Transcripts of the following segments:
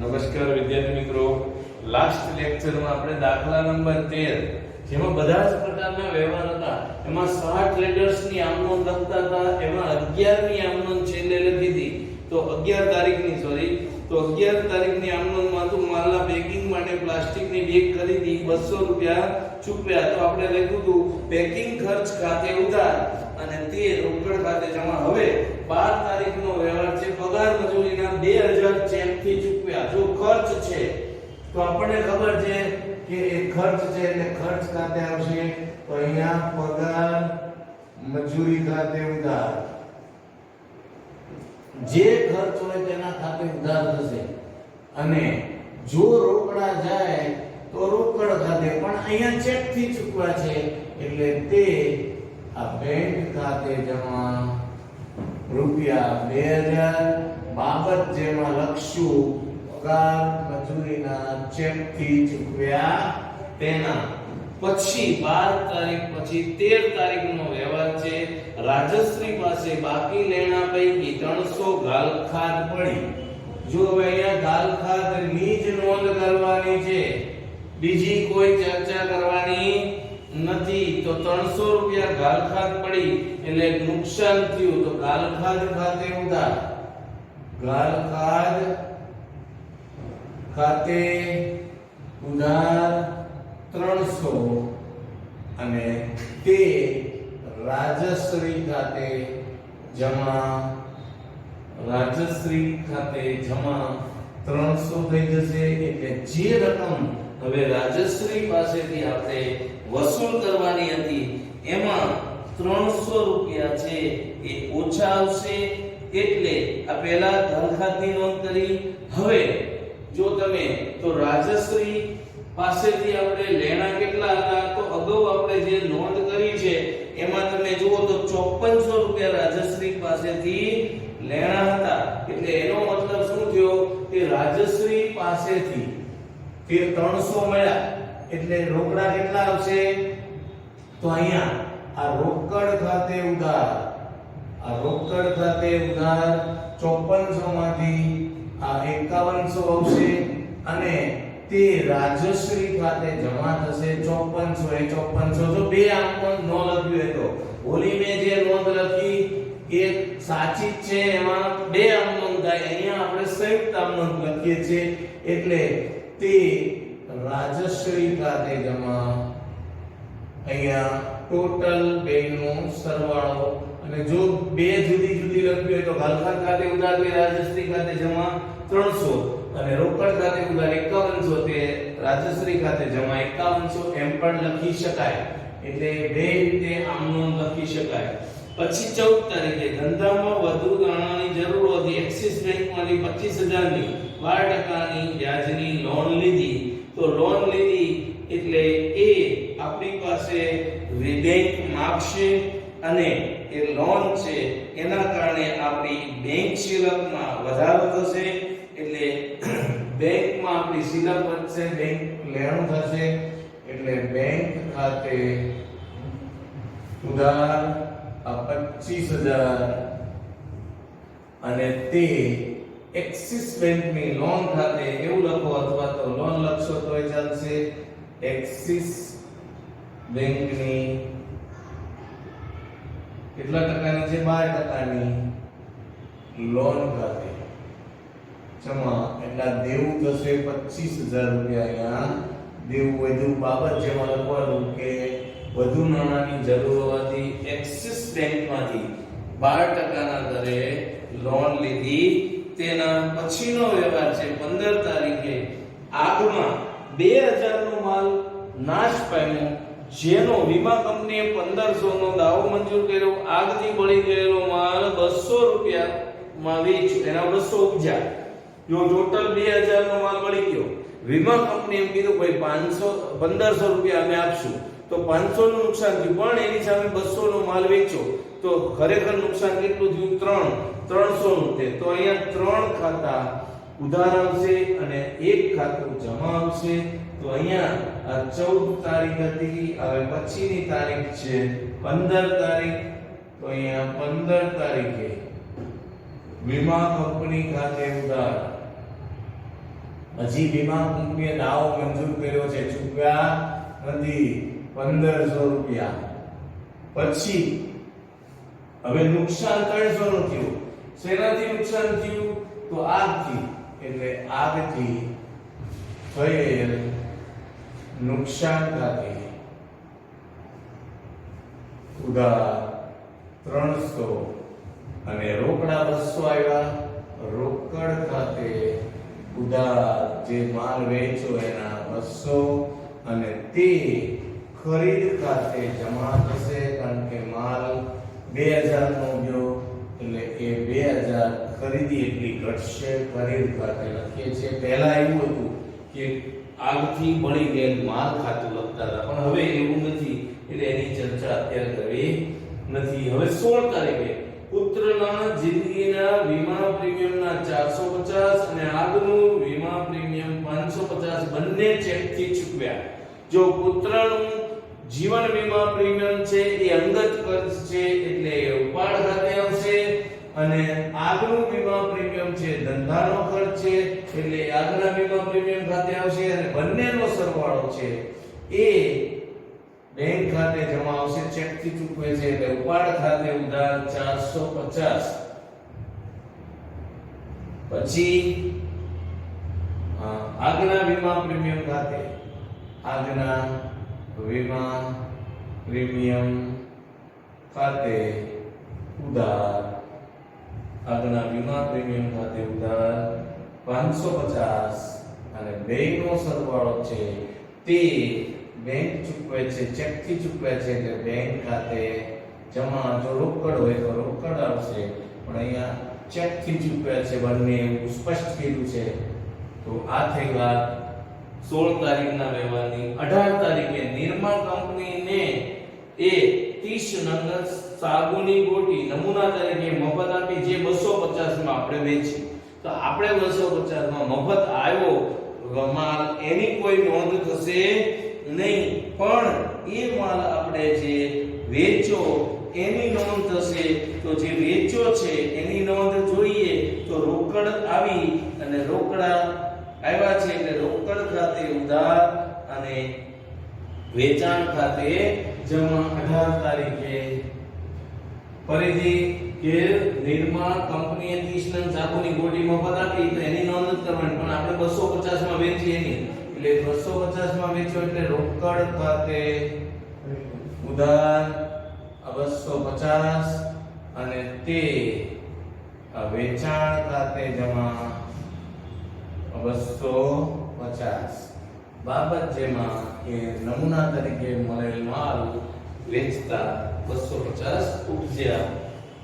નમસ્કાર વિદ્યાર્થી મિત્રો. લાસ્ટ લેક્ચરમાં આપણે દાખલા નંબર 13 જેમાં બધા જ પ્રકારના વ્યવહાર હતા. એમાં 60 ટ્રેડર્સની આમનોંધ લખતા હતા. એમાં 11 ની આમનોંધ છેલ્લે લખી હતી. તો 11 તારીખની સોરી તો 11 તારીખની આમનોંધમાં તો માલના પેકિંગ માટે પ્લાસ્ટિકની બેગ ખરીદી 200 રૂપિયા ચૂકવ્યા. તો આપણે લખ્યું હતું પેકિંગ ખર્ચ ખાતે ઉધાર. અને તે રોકડ ખાતે જમા. હવે 12 તારીખનો વ્યવહાર છે. પગાર મજૂરીના 2000 ચેકથી ચૂકવ્યા. જો ખર્ચ છે, તો આપણને ખબર છે કે એ ખર્ચ છે એટલે ખર્ચ ખાતે આવશે. તો અહીંયા પગાર મજૂરી ખાતે ઉધાર. જે ખર્ચ હોય તેના ખાતે ઉધાર થશે. અને જો રોકડા જાય, તો રોકડ ખાતે. પણ અહીંયા ચેકથી ચૂકવા છે. એટલે તે આ બેંક ખાતે જમા રૂપિયા બે હજાર. બાબત જેમાં લખશું, પગાર મજૂરીના ચેકથી ચૂકવ્યા તેના. પછી બાર તારીખ, પછી 13 તારીખનો વ્યવહાર છે. રાજશ્રી પાસે બાકી લેણા પૈકી 300 ગાલખાત પડી. જો હવે અહીંયા ગાલખાતની જ નોંધ કરવાની છે, બીજી કોઈ ચર્ચા કરવાની નથી, તો 300 રૂપિયા ગાલખાત પડી એટલે નુકસાન થયું. તો ગાલખાત ખાતે ઉધાર. ગાલખાત ખાતે ઉધાર 300 અને તે રાજશ્રી ખાતે જમા, રાજશ્રી ખાતે જમા 300 થઈ જશે. એટલે જે રકમ હવે રાજશ્રી પાસેથી આપણે વસૂલ કરવાની હતી. એમાં 300 રૂપિયા છે. એ ઓછા આવશે એટલે આ પહેલા ધનખાતની નોંધ કરી. હવે જો તમે, તો રાજશ્રી પાસેથી આપણે લેણા કેટલા હતા, તો અગાઉ આપણે જે નોંધ કરી છે, એમાં તમે જુઓ તો 5400 રૂપિયા રાજશ્રી પાસેથી લેણા હતા. એટલે એનો મતલબ શું થયો? કે રાજશ્રી પાસેથી તે 300 મળ્યા. એટલે રોકડા કેટલા આવશે? તો અહીંયા આ રોકડ ખાતે ઉધાર, આ રોકડ ખાતે ઉધાર 5400 માંથી આ 5100 આવશે અને તે રાજશ્રી ખાતે જમા થશે 5400 એ 5400 જો બે આંકડો નો લખ્યું હોય તો. ઓલી મેં જે નોંધ લખી, એ સાચી છે એમાં બે આમનોંધ થાય અહીંયા આપણે સંયુક્ત આમનોંધ લખીએ છીએ. એટલે તે રાજશ્રી ખાતે જમા અહીંયા ટોટલ બેનો સરવાળો અને જો બે જુદી જુદી લખવી હોય તો ગાલખાત ખાતે ઉધાર રાજશ્રી ખાતે જમા 300 અને રોકડ ખાતે ઉધાર એકાવનસો તે રાજશ્રી ખાતે જમા એકાવનસો એમ પણ લખી શકાય. એટલે બે રીતે આમનો લખી શકાય. પછી ચૌદ તારીખે ધંધામાં વધુ નાણાંની જરૂર હતી એક્સિસ બેંકમાંથી 25000 ની 12% ની વ્યાજની લોન લીધી. તો લોન લીધી એટલે એ આપણી પાસે બેંક માગશે અને એ લોન છે એના કારણે આપણી બેંક શિલકમાં વધારો થશે એટલે બેંકમાં આપણી શિલક વધશે, બેંક લેણું થશે એટલે બેંક ખાતે ઉધાર આ પચીસ હજાર અને તે એક્સિસ બેંકની લોન ખાતે એવું લખો અથવા તો લોન લખશો તોય ચાલશે એક્સિસ બેંકની કેટલા ટકાની છે? બાર ટકાની લોન ખાતે. જમા, એટલા દેવું થશે પચીસ હજાર રૂપિયા અહીંયા. દેવું વધુ બાબત જેમાં લખવાનું કે વધુ નાણાંની જરૂર હોવાથી એક્સિસ બેંકમાંથી બાર ટકાના દરે લોન લીધી. તેના પછીનો વ્યવહાર છે પંદર તારીખે આગમાં બે હજારનો માલ નાશ પામ્યો. જેનો વીમા કંપનીએ પંદરસો નો દાવો મંજૂર કર્યો. આગથી બળી ગયેલો માલ બસો રૂપિયામાં વેચ્યો. એના બસો ઉપજા. જો ટોટલ બે હજાર નો માલ મળી ગયો. વીમા કંપની એમ કીધું, ભાઈ, પાંચસો, પંદરસો રૂપિયા અમે આપશું. તો પાંચસો નું નુકસાન થયું. પણ એની સામે બસો નો માલ વેચ્યો. તો ખરેખર નુકસાન કેટલું થયું? ત્રણ. ત્રણસો નું તો અહીંયા ત્રણ ખાતા ઉધાર આવશે અને એક ખાતું જમા આવશે. તો અહીંયા આ ચૌદ તારીખ હતી, હવે પછીની તારીખ છે 15 તારીખ. તો અહીંયા 15 તારીખે વીમા કંપની ખાતે ઉધાર. હજી વીમા કંપનીએ દાવો મંજૂર કર્યો છે, ચૂકવ્યા નથી, પંદરસો રૂપિયા. પછી હવે નુકસાન ત્રણસો નું થયું? શેનાથી નુકસાન થયું? તો આગથી એટલે આગથી થયેલ નુકસાન ખાતે ઉધાર ત્રણસો અને રોકડા બસો આવ્યા. રોકડ ખાતે ઉધાર જે માલ વેચો એના બસો અને તે ખરીદ ખાતે જમા થશે કારણ કે માલ બે હજાર નો ગયો એટલે એ બે હજાર ખરીદી એટલી ઘટશે ખરીદ ખાતે લખીએ છીએ. પહેલા એવું હતું કે આગથી બળી ગયેલ માલ ખાતું લખતા હતા. પણ હવે એવું નથી. એટલે એની ચર્ચા અત્યારે કરવી નથી. હવે સોળ તારીખે પુત્રના જિંદગીના વીમા પ્રીમિયમના 450 અને આગનું વીમા પ્રીમિયમ 550 બંને ચેકથી ચૂકવ્યા. જો પુત્રનું જીવન વીમા પ્રીમિયમ છે, એ અંગત ખર્ચ છે, એટલે ઉપાડ ખાતે આવશે. અને આગનું વીમા પ્રીમિયમ છે, ધંધાનો ખર્ચ છે, એટલે આગના વીમા પ્રીમિયમ ખાતે આવશે અને બંનેનો સરવાળો છે, એ બેંક ખાતે જમા આવશે. ચેકથી ચૂકવે છે એટલે ઉપાડ ખાતે ઉધાર 450 પછી આગના વીમા પ્રીમિયમ ખાતે આગના વીમા પ્રીમિયમ ખાતે ઉધાર આગના વીમા પ્રીમિયમ ખાતે ઉધાર 550 અને બેંકનો સરવાળો છે તે બેંક ચૂકવે છે, ચેકથી ચૂકવે છે એટલે બેંક ખાતે જમા જો રોકડ હોય તો રોકડ આવશે. પણ અહીંયા ચેકથી ચૂકવે છે, બંને એવું સ્પષ્ટ કીધું છે. તો આ થઈ વાત સોળ તારીખના વ્યવહારની. 18 તારીખે નિર્માણ કંપનીને એ 30 નંગ સાબુની ગોટી, નમૂના તરીકે મફત આપી જે 250 માં આપણે વેચી. તો આપણે 250 માં મફત આવ્યો માલ એની કોઈ નોંધ થશે નહીં. પણ એ માલ આપણે જે વેચો એની નોંધ થશે. તો જે વેચ્યો છે, એની નોંધ જોઈએ. તો રોકડ આવી અને રોકડા આવ્યા છે એટલે રોકડ ખાતે ઉધાર અને વેચાણ ખાતે જમા 18 તારીખે ફરીથી કે નિર્માણ કંપનીએ 30 નંગ સાબુની ગોટી મફત આપી એની નોંધ કરવાની. પણ આપણે 250 માં વેચી એની એટલે 250 માં વેચ્યો એટલે રોકડ ખાતે ઉધાર, આ 250 અને તે આ વેચાણ ખાતે જમા બસો પચાસ બાબત જેમાં કે નમૂના તરીકે મળેલ માલ વેચતા 250 ઉપજ્યા.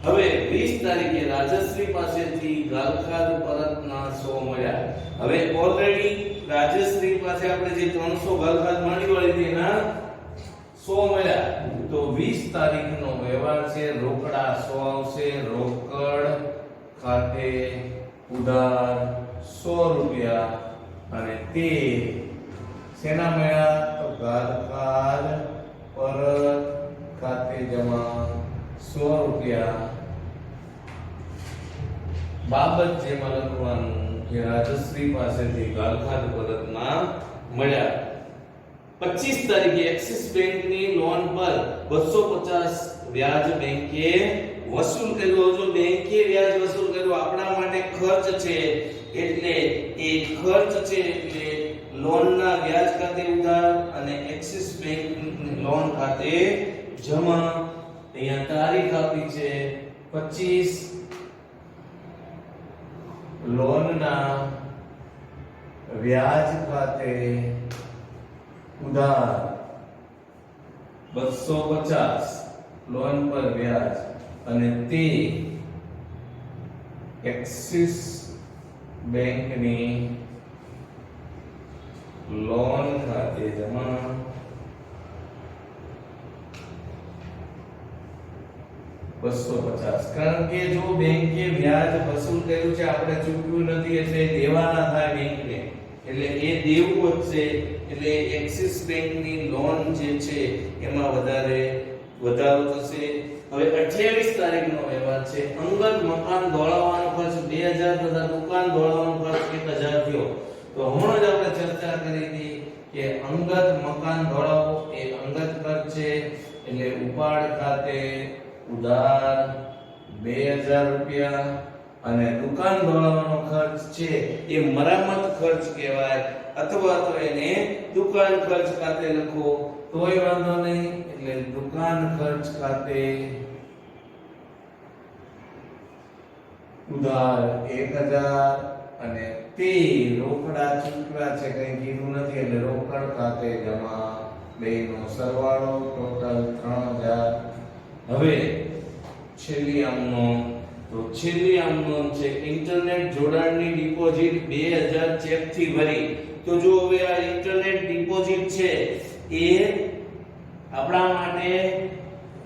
હવે વીસ તારીખે રાજશ્રી પાસેથી ગાલખાદ પરતના સો મળ્યા. હવે ઓલરેડી રાજશ્રી પાસે આપણે જે 300 ગાલખાદ માંડી વાળી હતી 100 મળ્યા. તો 20 તારીખનો વ્યવહાર છે, રોકડા સો આવશે, રોકડ ખાતે ઉધાર સો રૂપિયા અને તે શેના મળ્યા? તો ગાલખાદ પરત ખાતે જમા સો રૂપિયા બાબત જેમાં લખવાનું કે રાજશ્રી પાસેથી ગાલખાત પરતના મળ્યા. 25 તારીખે એક્સિસ બેંકની લોન પર 250 વ્યાજ બેંકે વસૂલ કર્યો. હજુ બેંકે વ્યાજ વસૂલ કર્યો. આપણા માટે ખર્ચ છે. એટલે એ ખર્ચ છે એટલે લોનના વ્યાજ ખાતે ઉધાર અને એક્સિસ બેંક લોન ખાતે જમા, અહીંયા તારીખ આપી છે 25 લોનના વ્યાજ ખાતે ઉધાર. 250 લોન પર વ્યાજ અને તે એક્સિસ બેંકની લોન ખાતે જમા. બસો પચાસ. કારણ કે જો બેંકે વ્યાજ વસૂલ કર્યું છે, આપણે ચૂકવ્યું નથી, એટલે દેવાના થાય બેંકને. એટલે એ દેવું છે, એટલે એક્સિસ બેંકની લોન જે છે, એમાં વધારે વધારો થશે. હવે 28 તારીખનો વ્યવહાર છે, અંગત મકાન દોડાવવાનો ખર્ચ 2000 તથા દુકાન દોડાવવાનો ખર્ચ 1000 થયો. તો હમણાં જ આપણે ચર્ચા કરી હતી કે અંગત મકાન દોડાવવું એ અંગત ખર્ચ છે, એટલે ઉપાડ ખાતે ઉધાર, બે હજાર રૂપિયા અને દુકાન ધોળાવવાનો ખર્ચ છે એ મરામત ખર્ચ કહેવાય. અથવા તો એને દુકાન ખર્ચ ખાતે લખો. તોય વાંધો નહીં, એટલે દુકાન ખર્ચ ખાતે ઉધાર એક હજાર અને તે રોકડા ચૂકવા છે, કઈ કીધું નથી, એટલે રોકડ ખાતે જમા બેનો સરવાળો, ટોટલ ત્રણ હજાર હવે છેલ્લી આમનો, તો છેલ્લી આમનો છે, ઇન્ટરનેટ જોડાણની ડિપોઝિટ 2000 ચેકથી ભરી. તો જો હવે આ ઇન્ટરનેટ ડિપોઝિટ છે, એ આપણા માટે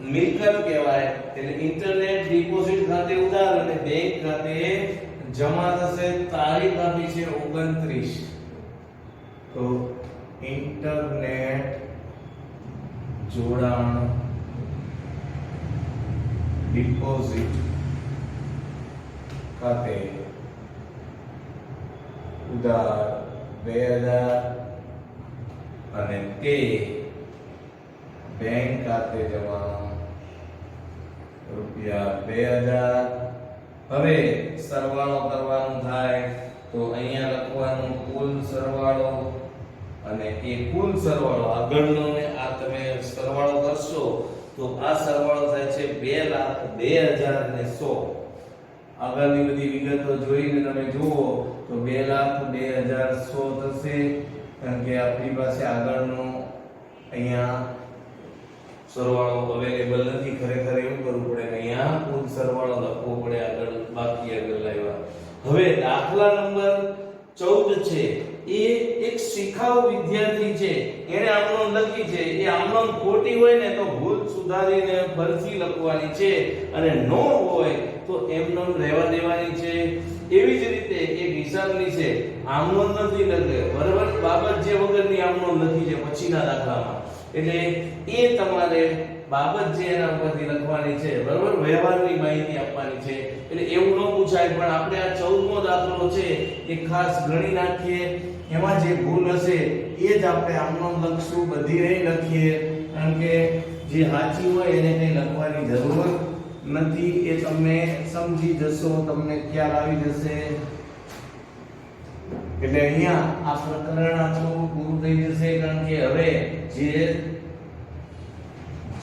મિલકત કહેવાય. એટલે ઇન્ટરનેટ ડિપોઝિટ ખાતે ઉધાર અને બેંક ખાતે જમા થશે તારીખ આપી છે 29 તો ઇન્ટરનેટ જોડાણ ડિપોઝિટ ખાતે ઉધાર બે હજાર અને તે બેંક ખાતે જમા રૂપિયા બે હજાર હવે સરવાળો કરવાનું થાય તો અહીંયા લખવાનું કુલ સરવાળો અને એ કુલ સરવાળો આગળનો ને આ તમે સરવાળો કરશો તો આ સરવાળો થાય છે બે લાખ બે હજાર ને સો. આગળની બધી વિગતો જોઈને તમે જુઓ તો બે લાખ બે હજાર સો થશે. કારણ કે આપણી પાસે આગળનો અહીંયા સરવાળો અવેલેબલ નથી. ખરેખર એવું કરવું પડે કે અહીંયા કુલ સરવાળો લખવો પડે આગળ, બાકી આગળ લાવ્યા. હવે દાખલા નંબર 14 છે. એ એક શિખાઉ વિદ્યાર્થી છે, એને આમનો લખી છે. એ આમનો ખોટી હોય ને તો ભૂલ સુધારીને ફરીથી લખવાની છે. અને નો હોય તો એમનો રહેવા દેવાની છે. એવી જ રીતે એક હિસાબની છે. આમનો નથી લખે. બરાબર બાબત જે વગરની આમનો લખી છે, પછીના દાખલામાં. એટલે એ તમારે બાબત જે એના ઉપરથી લખવાની છે, બરોબર? વ્યવહારની માહિતી આપવાની છે. એટલે એવું ન પૂછાય, પણ આપણે આ 14મો દાખલો છે એ ખાસ ગણી નાખીએ. એમાં જે ભૂલ હશે, એ જ આપણે આમનો લખશું, બધી નહીં લખીએ. કારણ કે જે સાચી હોય એને કંઈ લખવાની જરૂર નથી. એ તમે સમજી જશો, તમને ખ્યાલ આવી જશે. એટલે અહીંયા આ પ્રકરણ આખું પૂરું થઈ જશે, કારણ કે હવે જે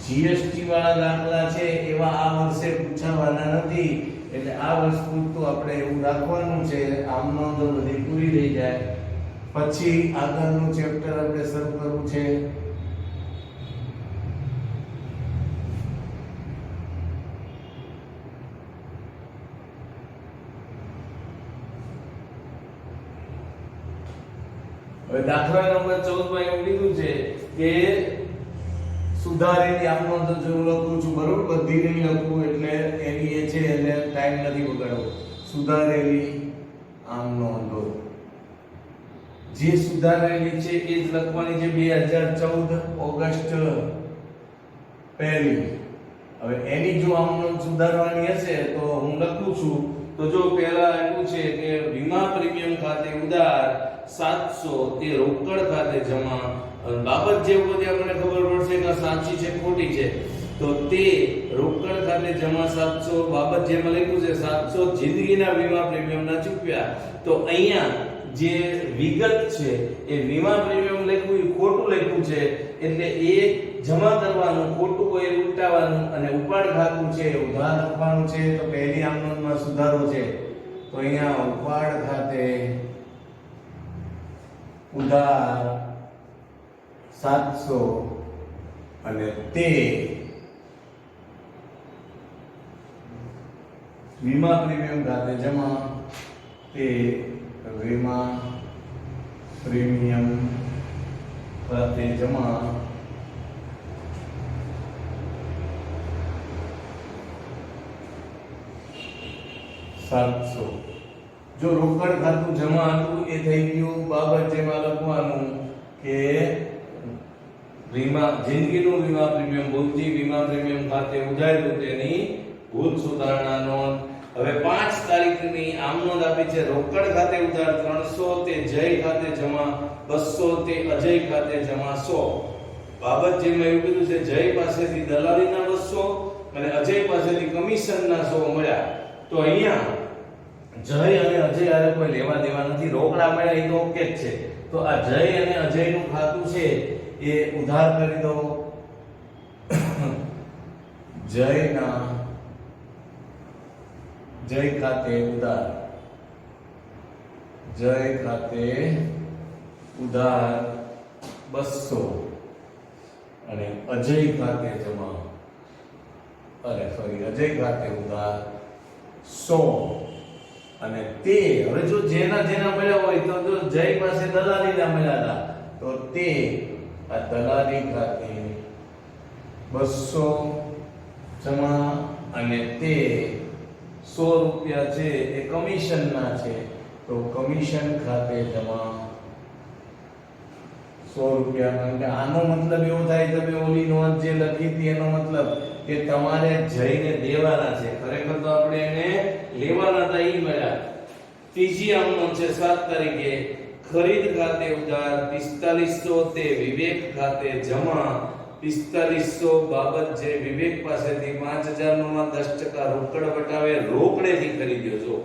જીએસટી વાળા દાખલા છે, એવા આ વર્ષે પૂછાવાના નથી. એટલે આ વર્ષ પૂરતું આપણે એવું રાખવાનું છે આમ નોંધો બધી પૂરી થઈ જાય. પછી આગળનું ચેપ્ટર આપણે શરૂ કરવું છે. દાખલા નંબર ચૌદમાં એવું કીધું છે કે સુધારેલી આમ નોંધો જરૂર લખું છું, બરોબર? બધી નહીં લખવું એટલે એની એ છે, એટલે ટાઈમ નથી બગાડવો. સુધારેલી આમ નોંધો. જે સુધારેલી છે, એ જ લખવાની છે 2014 ઓગસ્ટ પહેલી. હવે એની જો આમ સુધારવાની હશે, તો હું લખું છું, તો જો પહેલા એવું છે કે વીમા પ્રીમિયમ ખાતે ઉધાર સાતસો તે રોકડ ખાતે જમા અને બાબત જે બધી આપણને ખબર પડશે કે સાચી છે, ખોટી છે. તો તે રોકડ ખાતે જમા સાતસો, બાબત જેમાં લખ્યું છે, સાતસો જિંદગીના વીમા પ્રીમિયમના ચૂકવ્યા. તો અહીંયા જે વિગત છે, એ વીમા પ્રીમિયમ લખ્યું, એ ખોટું લખ્યું છે, એટલે એ જમા કરવાનું, ખોટું હોય એ ઉલટાવવાનું અને ઉપાડ ખાતું છે ઉધાર આપવાનું છે, તો પહેલી આમ નોંધમાં સુધારો છે. તો અહીંયા ઉપાડ ખાતે ઉધાર સાતસો અને તે વીમા પ્રીમિયમ ખાતે જમા, તે વીમા પ્રીમિયમ ખાતે જમા. સાતસો. જો રોકડ ખાતું જમા હતું, એ થઈ ગયું બાબત જેમાં લખવાનું કે વીમા, જિંદગીનું વીમા પ્રીમિયમ ભૂલથી વીમા પ્રીમિયમ ખાતે ઉજાડ્યું તેની ભૂલ સુધારણા નોંધ. હવે પાંચ તારીખની આમ નોંધ આપી છે. રોકડ ખાતે ઉધાર ત્રણસો તે જય ખાતે જમા, બસો તે અજય ખાતે જમા સો. બાબત જે મેં એવું કીધું છે, જય પાસેથી દલાલીના બસો અને અજય પાસેથી કમિશનના સો મળ્યા. તો અહીંયા જય અને અજય આરે કોઈ લેવા દેવા નથી. રોકડા મળ્યા, એ તો ઓકે જ છે. તો આ જય અને અજયનું ખાતું છે. એ ઉધાર કરી દો. જયના જય ખાતે ઉધાર. જય ખાતે ઉધાર બસો. અને અજય ખાતે જમા. અરે સોરી અજય ખાતે ઉધાર સો. અને તે, હવે જો જેના જેના મળ્યા હોય, તો જય પાસે દલાલીના મળ્યા હતા, તો તે આ તલાલી ખાતે બસો જમા અને તે સો રૂપિયા છે એ કમિશનના છે, તો કમિશન ખાતે જમા સો રૂપિયા. કારણ આનો મતલબ એવો થાય, તમે ઓલી નોંધ જે લખી હતી, એનો મતલબ કે તમારે જઈને દેવાના છે. ખરેખર તો આપણે એને લેવાના હતા એ મળ્યા. ત્રીજી આમનો છે, સાત તારીખે ખરીદ ખાતે ઉધાર પિસ્તાલીસો તે વિવેક ખાતે જમા. પિસ્તાલીસો બાબત જે વિવેક પાસેથી પાંચ હજાર નો માં દસ ટકા રોકડ વટાવે રોકડેથી ખરીદ્યો છો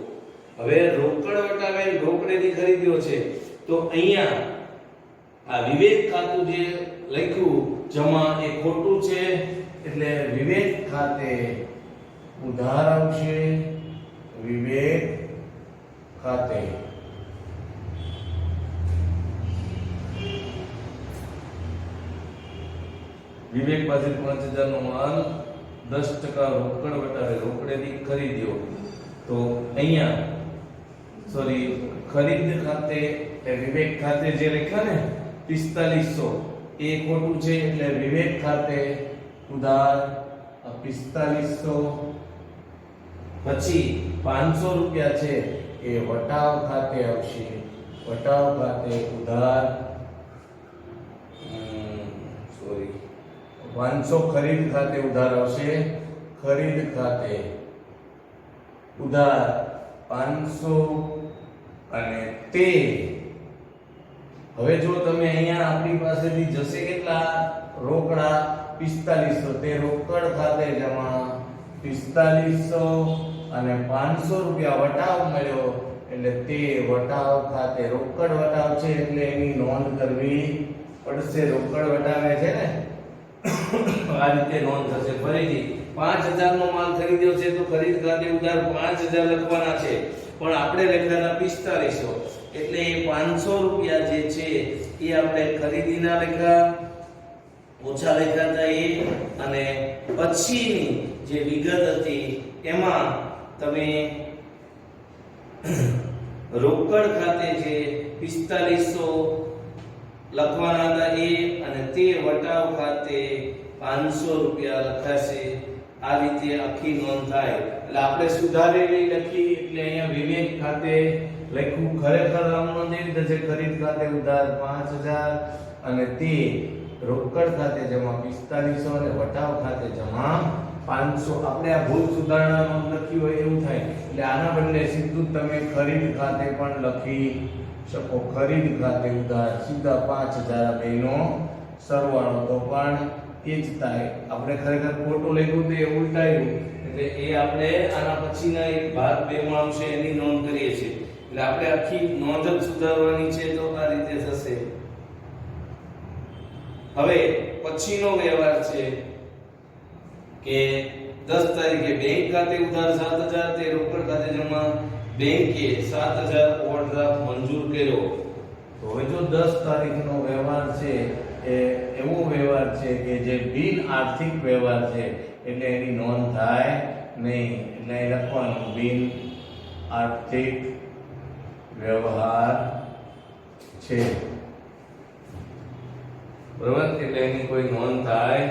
હવે રોકડ વટાવે રોકડેથી ખરીદ્યો છે, તો અહીંયા આ વિવેક ખાતું જે લખ્યું, જમા એ ખોટું છે, એટલે વિવેક ખાતે ઉધાર આવશે વિવેક ખાતે. વિવેક પાસે પાંચ હજાર નો માલ દસ ટકા રોકડ વટાવે રોકડેથી ખરીદ્યો. તો અહીંયા સોરી ખરીદ ખાતે વિવેક ખાતે જે લખ્યા ને, પિસ્તાલીસો, એ ખોટું છે એટલે વિવેક ખાતે ઉધાર પિસ્તાલીસો, પછી પાંચસો રૂપિયા છે એ વટાવ ખાતે આવશે. વટાવ ખાતે ઉધાર પાંચસો ખરીદ ખાતે ઉધાર આવશે. ખરીદ ખાતે ઉધાર પાંચસો અને તે હવે જો તમે અહીંયા આપણી પાસેથી જશે કેટલા રોકડા પિસ્તાલીસો, તે રોકડ ખાતે જમા પિસ્તાલીસો અને પાંચસો રૂપિયા વટાવ મળ્યો એટલે તે વટાવ ખાતે રોકડ વટાવ છે એટલે એની નોંધ કરવી પડશે. રોકડ વટાવે છે ને? આ રીતે નોંધ થશે. ફરીથી, પાંચ હજાર નો માલ ખરીદ્યો છે તો ખરીદ ખાતે ઉધાર પાંચ હજાર લખવાના છે. પણ આપણે લખ્યાના પિસ્તાલીસો. એટલે એ પાંચસો રૂપિયા જે છે, એ આપણે ખરીદીના લેખા ઓછા લેખાતા એ અને પછીની જે વિગત હતી, એમાં તમે રોકડ ખાતે જે પિસ્તાલીસો લખવાના વટાવ ખાતે પાંચસો રૂપિયા લખાશે. આ રીતે આખી નોંધ થાય. એટલે આપણે સુધારેલી લખી એટલે અહીંયા વિવેક ખાતે લખ્યું, ખરેખર આમનો રીતે ખરીદ ખાતે ઉધાર પાંચ હજાર અને તે રોકડ ખાતે જમા પિસ્તાલીસો અને વટાવ ખાતે જમા પાંચસો. આપણે આ ભૂલ સુધારણામાં લખ્યું લખી હોય એવું થાય. એટલે આના બદલે સીધું તમે ખરીદ ખાતે પણ લખી શકો. ખરીદ ખાતે ઉધાર સીધા પાંચ હજાર બેનો સરવાળો. તો પણ એ જ થાય. આપણે ખરેખર ખોટું લખ્યું તો એ ઉલટાયું. એટલે એ આપણે આના પછીના એક ભાગ બે માં એની નોંધ કરીએ છીએ. એટલે આપણે આખી નોંધ જ સુધારવાની છે તો આ રીતે થશે. હવે પછીનો વ્યવહાર છે કે દસ તારીખે બેંક ખાતે ઉધાર 7000 તે રોકડ ખાતે જમા બેંકે 7000 ઓવરડ્રાફ્ટ મંજૂર કર્યો. તો હવે જો દસ તારીખનો વ્યવહાર છે એ એવો વ્યવહાર છે કે જે બિન આર્થિક વ્યવહાર છે, એટલે એની નોંધ થાય નહીં, એટલે લખવાનું બિન આર્થિક વ્યવહાર છે. બરોબર? એટલે એની કોઈ નોંધ થાય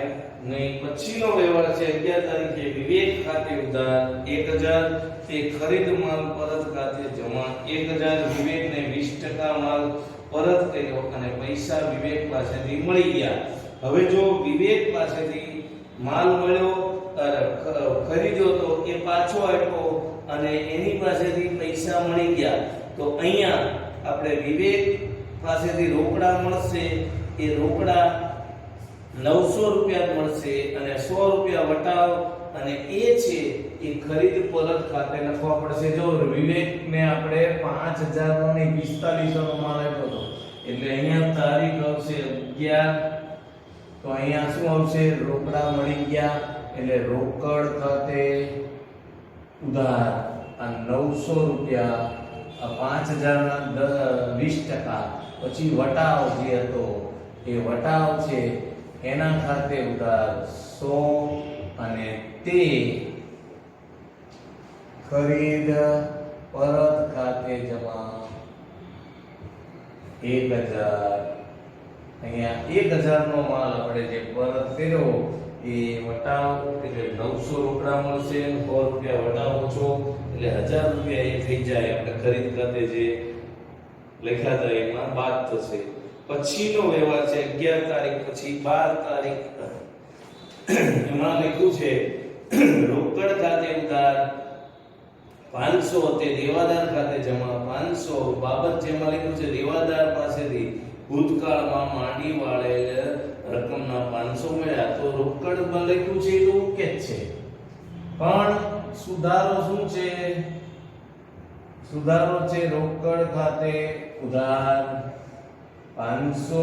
નહીં. પછીનો વ્યવહાર છે 11 તારીખે વિવેક ખાતે ઉધાર 1000 તે ખરીદ માલ પરત ખાતે જમા એક 1000 વિવેકને 20% માલ પરત કર્યો અને પૈસા વિવેક પાસેથી મળી ગયા. હવે જો વિવેક પાસેથી માલ મળ્યો ખરીદ્યો તો એ પાછો આપ્યો અને એની પાસેથી પૈસા મળી ગયા. તો અહીંયા આપણે વિવેક પાસેથી રોકડા મળશે. એ રોકડા નવસો રૂપિયા મળશે અને સો રૂપિયા વટાવ અને એ છે એ ખરીદ પરત ખાતે લખવા પડશે. જો વિવેકને આપણે પાંચ હજાર નો ને પિસ્તાલીસો નો માલ આપ્યો હતો એટલે અહીંયા તારીખ આવશે અગિયાર. તો અહીંયા શું આવશે? રોકડા મળી ગયા. એટલે રોકડ ખાતે ઉધાર. આ નવસો રૂપિયા, આ પાંચ હજારના વીસ ટકા. પછી વટાવ જે હતો, એ વટાવ છે એના ખાતે ઉધાર સો અને તે ખરીદ પરત ખાતે જમા એક હજાર. અહીંયા એક હજાર નો માલ આપણે જે પરત કર્યો, એ વટાવ એટલે નવસો રોકડા મળશે સો રૂપિયા વટાવ ઓછો એટલે હજાર રૂપિયા એ થઈ જાય. આપણે ખરીદ ખાતે જે લખ્યા હતા એમાં બાદ થશે. પછીનો વ્યવહાર છે અગિયાર તારીખ પછી બાર તારીખ એમાં લખ્યું છે, રોકડ ખાતે ઉધાર પાંચસો તે દેવાદાર ખાતે જમા પાંચસો. બાબત જેમાં લખ્યું છે, દેવાદાર પાસેથી ભૂતકાળમાં માંડી વાળેલ રકમના પાંચસો મળ્યા. તો રોકડમાં લખ્યું છે, એ તો ઓકે જ છે. પણ સુધારો શું છે? સુધારો છે રોકડ ખાતે ઉધાર. પાંચસો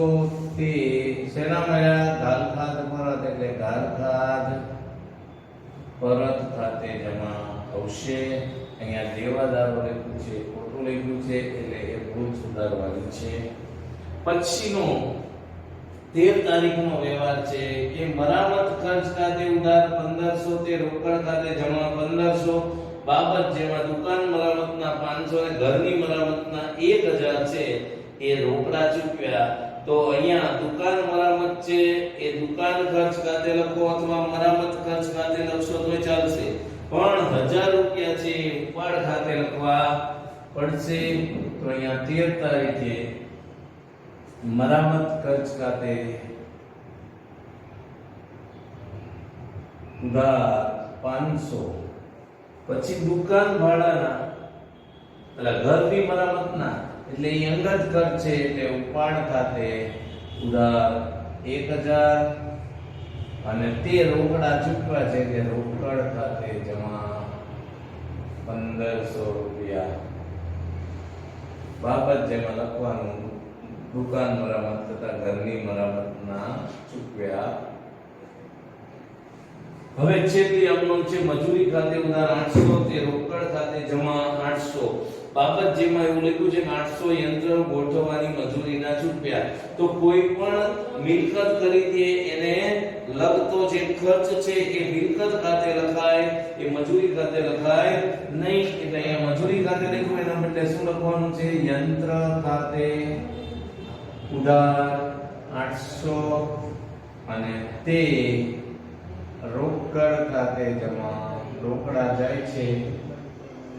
થી શેના મળ્યા? ઘાલ ખાત પરત એટલે ઘાલ ખાત પરત ખાતે જમા આવશે અહીંયા દેવાદારો લખ્યું છે ખોટું લખ્યું છે એટલે એ ભૂલ સુધારવાની છે. પછીનો તેર તારીખનો વ્યવહાર છે કે મરામત ખર્ચ ખાતે ઉધાર પંદરસો તે રોકડ ખાતે જમા પંદરસો. બાબત જેમાં દુકાન મરામતના પાંચસો અને ઘરની મરામતના એક હજાર છે. એ રોકડા ચૂકવ્યા. તો અહીંયા દુકાન મરામત છે, એ દુકાન ખર્ચ ખાતે લખો અથવા મરામત ખર્ચ ખાતે લખશો તો ચાલશે. પણ હજાર રૂપિયા છે ઉપાડ ખાતે લખવા પડશે. તો અહીંયા તેર તારીખે મરામત ખર્ચ ખાતે ઉધાર પાંચસો. પછી દુકાન ભાડાના એટલે ઘરની મરામતના એટલે એ અંગત ખર્ચ છે એટલે ઉપાડ ખાતે ઉધાર એક હજાર અને તે રોકડા ચૂકવા છે તે રોકડ ખાતે જમા પંદરસો રૂપિયા. બાબત જેમાં લખવાનું, દુકાન મરામત તથા ઘરની મરામતના ચૂકવ્યા. હવે છેલ્લી અમનો છે મજૂરી ખાતે ઉધાર આઠસો, તે રોકડ ખાતે જમા 800 બાબત જેમાં એવું લખ્યું છે કે 800 યંત્ર ગોઠવવાની મજૂરીના ચૂકવ્યા. તો કોઈ પણ મિલકત ખરીદીએ એને લગતો જે ખર્ચ છે એ મિલકત ખાતે લખાય, એ મજૂરી ખાતે લખાય નહીં. એટલે અહીંયા મજૂરી ખાતે લખ્યું, એના બદલે શું લખવાનું છે? યંત્ર ખાતે ઉધાર 800 અને તે રોકડ ખાતે જમા રોકડા જાય છે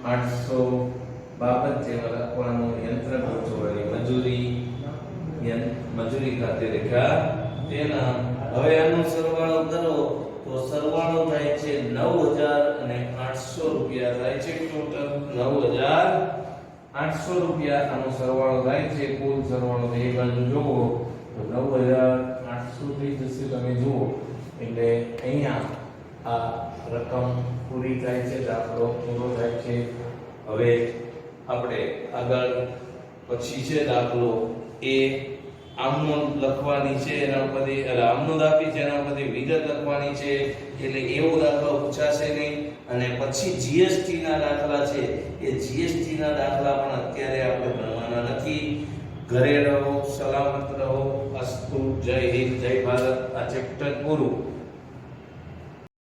800 બાબત જેવા લખવાનું યંત્ર ગોઠવવાની મજૂરી મજૂરી ખાતે લખ્યા તેના. હવે આનો સરવાળો કરો, તો સરવાળો થાય છે 9000 અને 800 રૂપિયા. થાય છે ટોટલ 9800 રૂપિયા. આનો સરવાળો થાય છે, કુલ સરવાળો બે બાજુ જુઓ. તો 9800 થઈ જશે, તમે જુઓ. એટલે અહીંયા આ રકમ પૂરી થાય છે, દાખલો પૂરો થાય છે. હવે આપણે આગળ પછી છે દાખલો એ આમનો લખવાની છે, એના ઉપરથી, એટલે આમનો દાખલી છે, એના ઉપરથી વિગત લખવાની છે, એટલે એવો દાખલો પૂછાશે નહીં. અને પછી જીએસટી ના દાખલા છે, એ જીએસટી ના દાખલા પણ અત્યારે આપણે ભણવાના નથી. ઘરે રહો, સલામત રહો. અસ્તુ, જય હિન્દ, જય ભારત. આ ચેપ્ટર પૂરું.